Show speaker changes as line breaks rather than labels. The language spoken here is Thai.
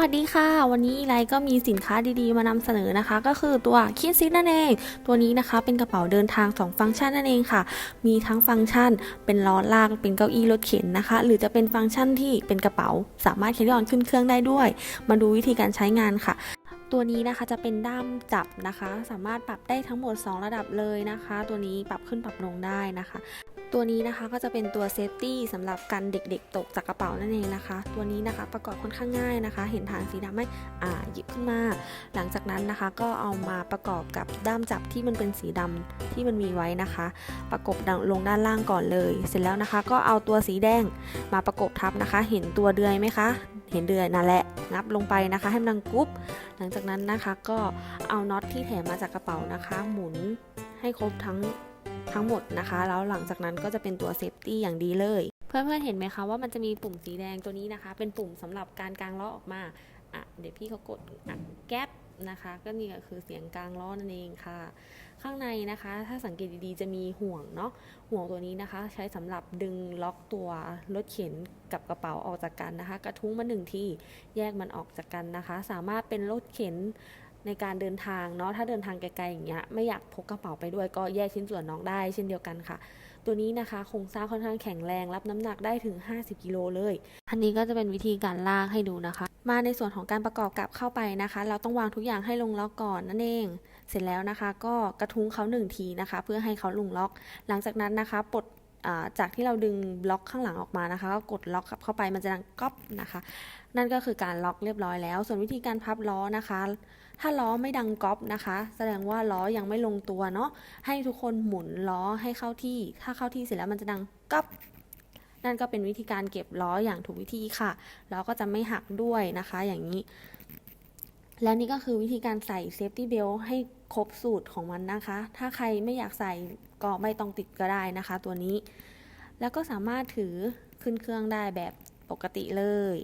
วัสดีค่ะ วันนี้ไลก็มีสินค้าดีๆ มานำเสนอนะคะ ก็คือตัวคิดซินั่นเอง ตัวนี้นะคะเป็นกระเป๋าเดินทาง 2 ฟังก์ชันนั่นเองค่ะ มีทั้งฟังก์ชัน เป็นล้อลากเป็นเก้าอี้รถเข็นนะคะ หรือจะเป็นฟังก์ชันที่เป็นกระเป๋า สามารถแครี่ออนขึ้นเครื่องได้ด้วย มาดูวิธีการใช้งานค่ะตัวนี้นะคะจะเป็นด้ามจับนะคะ สามารถปรับได้ทั้งหมด 2 ระดับเลยนะคะ ตัวนี้ปรับขึ้นปรับลงได้นะคะ ตัวนี้นะคะก็จะเป็นตัวเซฟตี้สำหรับกันเด็กๆ ตกจากกระเป๋านั่นเองนะคะ ตัวนี้นะคะประกอบค่อนข้างง่ายนะคะ เห็นฐานสีดำไหมอ่าหยิบขึ้นมา หลังจากนั้นนะคะก็เอามาประกอบกับด้ามจับที่มันเป็นสีดำที่มันมีไว้นะคะ ประกบลงด้านล่างก่อนเลย เสร็จแล้วนะคะ ก็เอาตัวสีแดงมาประกบทับนะคะ เห็นตัวเดือยไหมคะ เห็นเดือยนั่นแหละงับลงไปนะคะ ให้มันดังกรุ๊บหลังจากนั้นนะคะก็เอาน็อตที่แถมมาจากกระเป๋านะคะ หมุนให้ครบทั้ง ทั้งหมดนะคะ แล้วหลังจากนั้นก็จะเป็นตัวเซฟตี้อย่างดีเลย เพื่อนๆเห็นไหมคะว่ามันจะมีปุ่มสีแดงตัวนี้นะคะ เป็นปุ่มสำหรับการกางล้อออกมาอะเดี๋ยวพี่เขากดอะแก๊ปนะคะ ก็นี่ก็คือเสียงกลางล้อนั่นเองค่ะ ข้างในนะคะ ถ้าสังเกตดีๆจะมีห่วงเนาะห่วงตัวนี้นะคะ ใช้สำหรับดึงล็อกตัวรถเข็นกับกระเป๋าออกจากกันนะคะ กระทุ้งมาหนึ่งที่แยกมันออกจากกันนะคะ สามารถเป็นรถเข็น ในการเดินทางเนาะถ้าเดินทางไกลๆอย่างเงี้ยไม่อยากพกกระเป๋าไปด้วยก็แยกชิ้นส่วนน้องได้เช่นเดียวกันค่ะ ตัวนี้นะคะโครงสร้างค่อนข้างแข็งแรงรับน้ำหนักได้ถึง 50กิโลเลย อันนี้ก็จะเป็นวิธีการลากให้ดูนะคะ มาในส่วนของการประกอบกับเข้าไปนะคะ เราต้องวางทุกอย่างให้ลงล็อกก่อนนั่นเอง เสร็จแล้วนะคะ ก็กระทุ้งเขาหนึ่งทีนะคะ เพื่อให้เขาลงล็อก หลังจากนั้นนะคะปลด จากที่เราดึงบล็อกข้างหลังออกมานะคะก็กดล็อกกับเข้าไปมันจะดังก๊อปนะคะ นั่นก็คือการล็อกเรียบร้อยแล้ว ส่วนวิธีการพับล้อนะคะ ถ้าล้อไม่ดังก๊อปนะคะ แสดงว่าล้อยังไม่ลงตัวเนาะให้ทุกคนหมุนล้อให้เข้าที่ ถ้าเข้าที่เสร็จแล้วมันจะดังก๊อปนั่นก็เป็นวิธีการเก็บล้ออย่างถูกวิธีค่ะล้อก็จะไม่หักด้วยนะคะ อย่างนี้ และนี่ก็คือวิธีการใส่เซฟตี้เบลให้ครบสูตรของมันนะคะ ถ้าใครไม่อยากใส่ก็ไม่ต้องติดก็ได้นะคะ ตัวนี้ แล้วก็สามารถถือขึ้นเครื่องได้แบบปกติเลย